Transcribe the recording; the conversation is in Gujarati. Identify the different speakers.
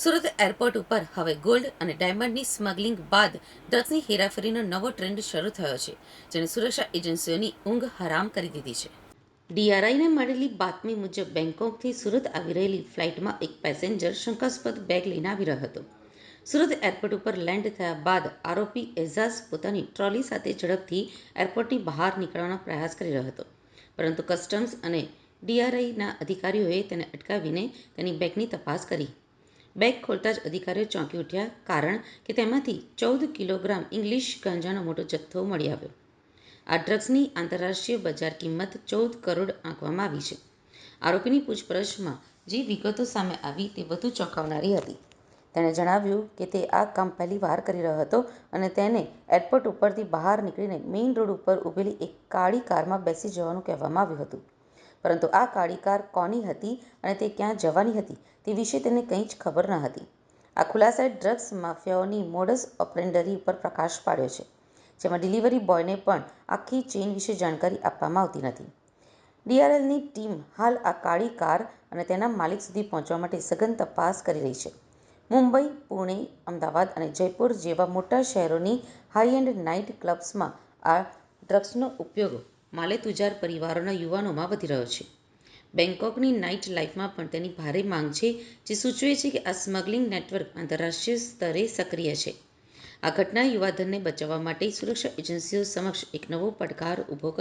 Speaker 1: સુરત એરપોર્ટ ઉપર હવે ગોલ્ડ અને ડાયમંડની સ્મગલિંગ બાદ ડ્રગ્સની હેરાફેરીનો નવો ટ્રેન્ડ શરૂ થયો છે, જેણે સુરક્ષા એજન્સીઓની ઊંઘ હરામ કરી દીધી છે. ડીઆરઆઈને મળેલી બાતમી મુજબ બેંકોકથી સુરત આવી રહેલી ફ્લાઇટમાં એક પેસેન્જર શંકાસ્પદ બેગ લઈને આવી રહ્યો હતો. સુરત એરપોર્ટ ઉપર લેન્ડ થયા બાદ આરોપી એઝાઝ પોતાની ટ્રોલી સાથે ઝડપથી એરપોર્ટની બહાર નીકળવાનો પ્રયાસ કરી રહ્યો હતો. પરંતુ કસ્ટમ્સ અને ડીઆરઆઈના અધિકારીઓએ તેને અટકાવીને તેની બેગની તપાસ કરી. બેગ ખોલતા જ અધિકારીઓ ચોંકી ઉઠ્યા કારણ કે તેમાંથી ચૌદ કિલોગ્રામ ઇંગ્લિશ ગાંજાનો મોટો જથ્થો મળી આવ્યો. આ ડ્રગ્સની આંતરરાષ્ટ્રીય બજાર કિંમત ચૌદ કરોડ આંકવામાં આવી છે. આરોપીની પૂછપરછમાં જે વિગતો સામે આવી તે વધુ ચોંકાવનારી હતી. તેણે જણાવ્યું કે તે આ કામ પહેલીવાર કરી રહ્યો હતો અને તેને એરપોર્ટ ઉપરથી બહાર નીકળીને મેઇન રોડ ઉપર ઊભેલી એક કાળી કારમાં બેસી જવાનું કહેવામાં આવ્યું હતું. પરંતુ આ કાળી કાર કોની હતી અને તે ક્યાં જવાની હતી તે વિશે તેને કંઈ જ ખબર ન હતી. આ ખુલાસાએ ડ્રગ્સ માફિયાઓની મોડસ ઓપરેન્ડરી ઉપર પ્રકાશ પાડ્યો છે, જેમાં ડિલિવરી બોયને પણ આખી ચેઇન વિશે જાણકારી આપવામાં આવતી નથી. ડીઆરએલની ટીમ હાલ આ કાળી કાર અને તેના માલિક સુધી પહોંચવા માટે સઘન તપાસ કરી રહી છે. મુંબઈ, પુણે, અમદાવાદ અને જયપુર જેવા મોટા શહેરોની હાઈ એન્ડ નાઇટ ક્લબ્સમાં આ ડ્રગ્સનો ઉપયોગ માલેતુજાર પરિવારોના યુવાનોમાં વધી રહ્યો છે. બેંકોકની નાઇટ લાઇફમાં પણ તેની ભારે માંગ છે, જે સૂચવે છે કે આ સ્મગલિંગ નેટવર્ક આંતરરાષ્ટ્રીય સ્તરે સક્રિય છે. આ ઘટના યુવાધનને બચાવવા માટે સુરક્ષા એજન્સીઓ સમક્ષ એક નવો પડકાર ઊભો કરે